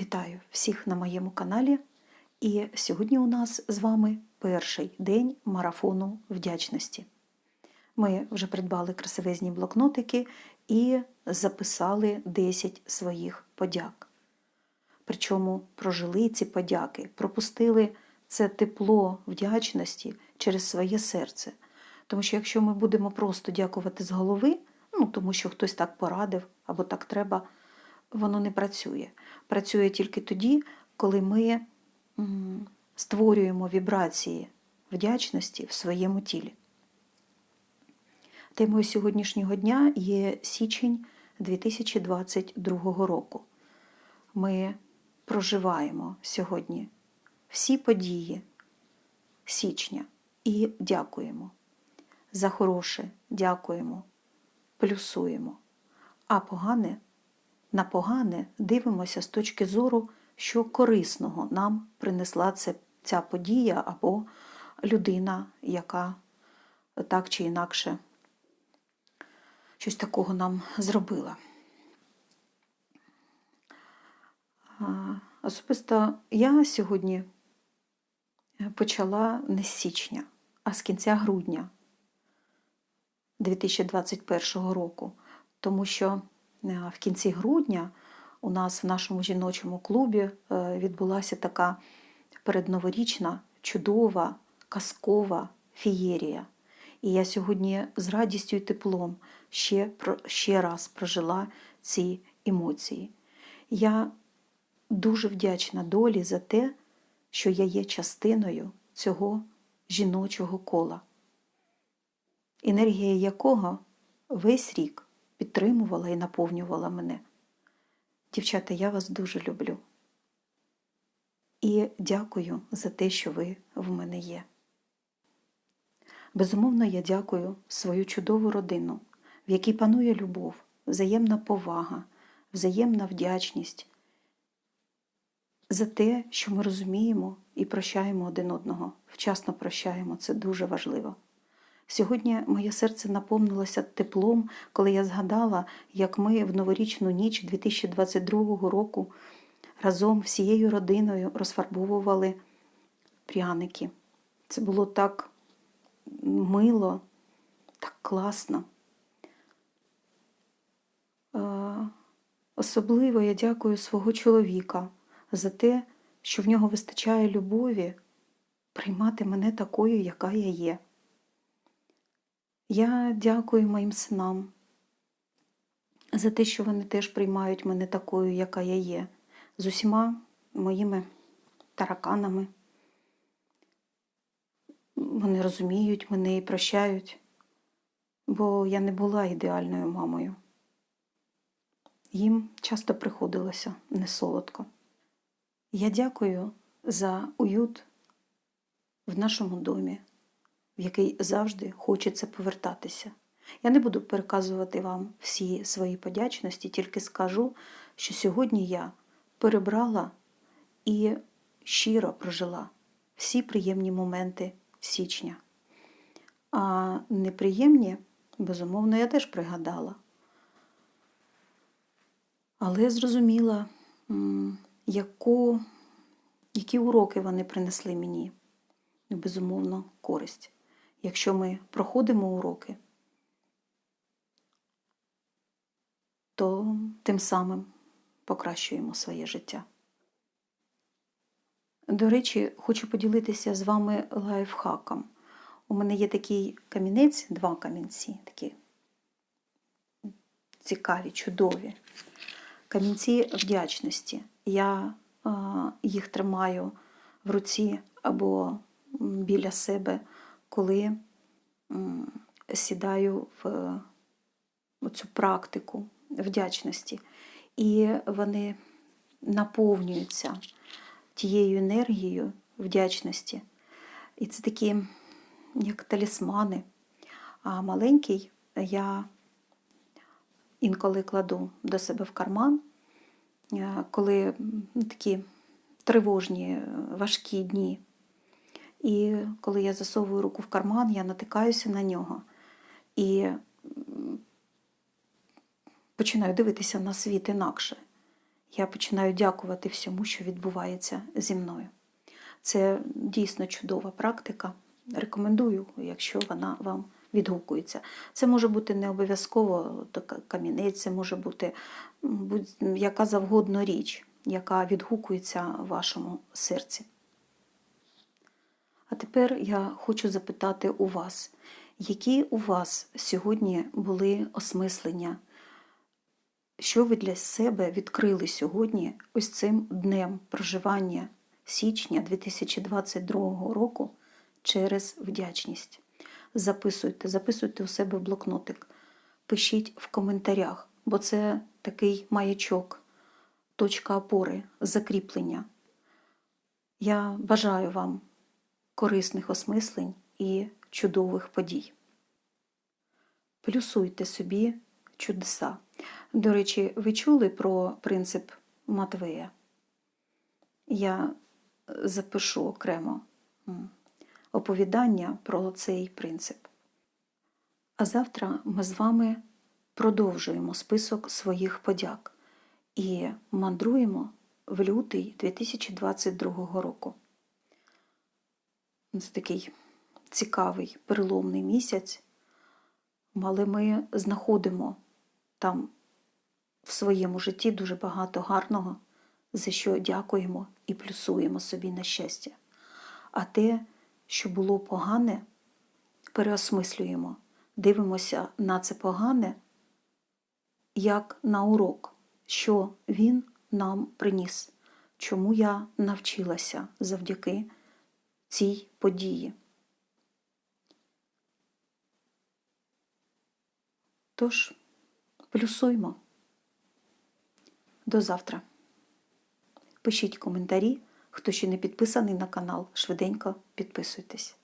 Вітаю всіх на моєму каналі. І сьогодні у нас з вами перший день марафону вдячності. Ми вже придбали красивезні блокнотики і записали 10 своїх подяк. Причому прожили ці подяки, пропустили це тепло вдячності через своє серце. Тому що якщо ми будемо просто дякувати з голови, ну тому що хтось так порадив або так треба, воно не працює. Працює тільки тоді, коли ми створюємо вібрації вдячності в своєму тілі. Темою сьогоднішнього дня є січень 2022 року. Ми проживаємо сьогодні всі події січня і дякуємо. За хороше дякуємо, плюсуємо, а погане на погане дивимося з точки зору, що корисного нам принесла ця подія або людина, яка так чи інакше щось такого нам зробила. Особисто я сьогодні почала не з січня, а з кінця грудня 2021 року, тому що е, в кінці грудня у нас в нашому жіночому клубі е, відбулася така передноворічна, чудова, казкова фієрія. І я сьогодні з радістю і теплом ще, ще раз прожила ці емоції. Я дуже вдячна долі за те, що я є частиною цього жіночого кола, енергія якого весь рік підтримувала і наповнювала мене. Дівчата, я вас дуже люблю. І дякую за те, що ви в мене є. Безумовно, я дякую свою чудову родину, в якій панує любов, взаємна повага, взаємна вдячність за те, що ми розуміємо і прощаємо один одного, вчасно прощаємо, це дуже важливо. Сьогодні моє серце наповнилося теплом, коли я згадала, як ми в новорічну ніч 2022 року разом всією родиною розфарбовували пряники. Це було так мило, так класно. Е, Особливо я дякую свого чоловіка за те, що в нього вистачає любові приймати мене такою, яка я є. Я дякую моїм синам за те, що вони теж приймають мене такою, яка я є, з усіма моїми тараканами. Вони розуміють мене і прощають, бо я не була ідеальною мамою. Їм часто приходилося несолодко. Я дякую за уют в нашому домі, який завжди хочеться повертатися. Я не буду переказувати вам всі свої подячності, тільки скажу, що сьогодні я перебрала і щиро прожила всі приємні моменти січня. А неприємні, безумовно, я теж пригадала. Але зрозуміла, яку, які уроки вони принесли мені. Ну, безумовно, користь. Якщо ми проходимо уроки, то тим самим покращуємо своє життя. До речі, хочу поділитися з вами лайфхаком. У мене є такий камінець, два камінці, такі цікаві, чудові. Камінці вдячності. Я їх тримаю в руці або біля себе, коли сідаю в цю практику вдячності. І вони наповнюються тією енергією вдячності. І це такі, як талісмани. А маленький я інколи кладу до себе в карман, е, коли такі тривожні, е, важкі дні. І коли я засовую руку в карман, я натикаюся на нього і починаю дивитися на світ інакше. я починаю дякувати всьому, що відбувається зі мною. Це дійсно чудова практика. Рекомендую, якщо вона вам відгукується. Це може бути не обов'язково камінець, це може бути будь- яка завгодно річ, яка відгукується вашому серці. Тепер я хочу запитати у вас, які у вас сьогодні були осмислення? Що ви для себе відкрили сьогодні ось цим днем проживання січня 2022 року через вдячність? Записуйте, записуйте у себе в блокнотик, пишіть в коментарях, бо це такий маячок, точка опори, закріплення. Я бажаю вам корисних осмислень і чудових подій. Плюсуйте собі чудеса. До речі, ви чули про принцип Матвея? Я е, запишу окремо оповідання про цей принцип. А завтра ми з вами продовжуємо список своїх подяк і мандруємо в лютий 2022 року. Це такий цікавий переломний місяць, але ми знаходимо там в своєму житті дуже багато гарного, за що дякуємо і плюсуємо собі на щастя. А те, що було погане, переосмислюємо, дивимося на це погане як на урок, що він нам приніс, чому я навчилася завдяки цій події. Тож, плюсуймо. До завтра. Пишіть коментарі. Хто ще не підписаний на канал, швиденько підписуйтесь.